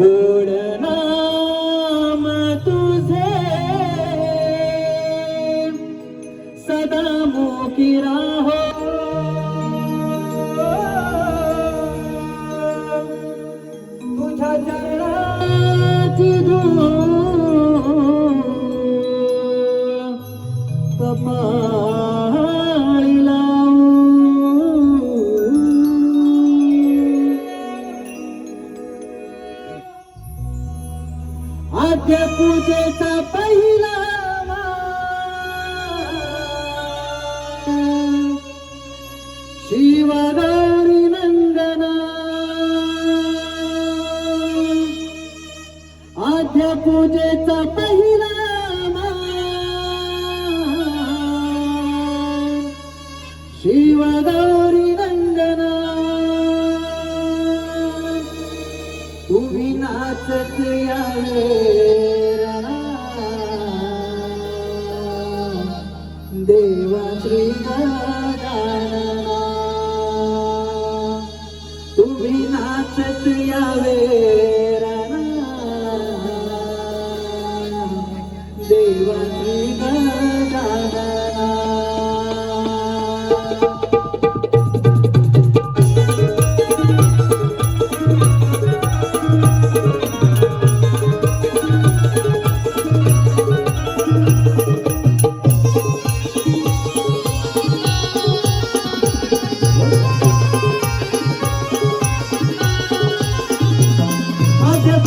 गोड नाम तुझे. सदा मोकी राहो. आद्य पूजेचा पहिला शिवदारी नंदना. आद्य पूजेचा पहिला शिवदारी नाचत देवा श्री तुम्ही नाचत यावे देवा श्री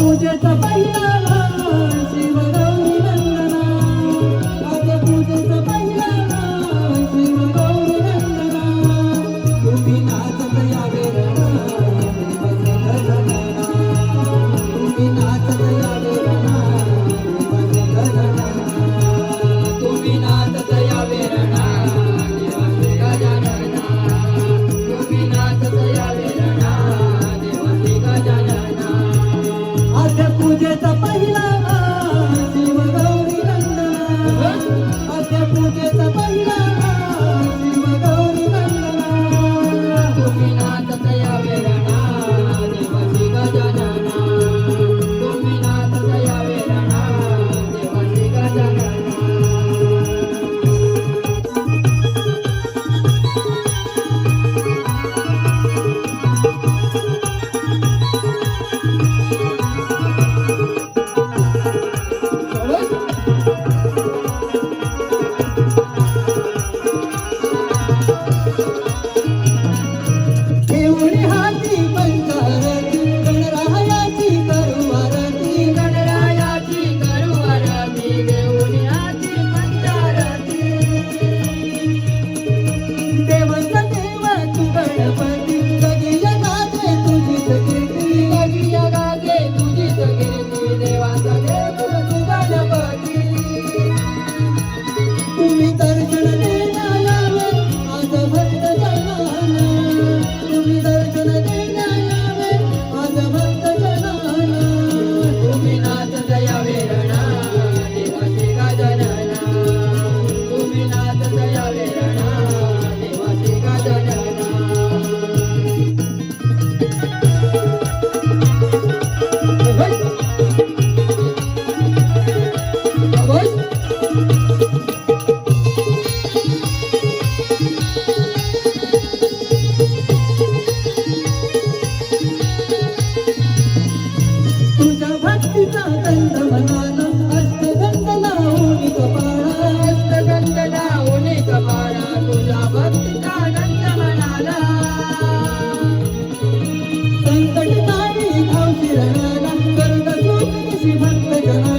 పూజ తపయ్యాలా శివగౌరి నందన. భజ పూజ తపయ్యాలా శివగౌరి నందన గోపినా पूजेचा दटकाई धावती रण नंतर कसो भक्त जना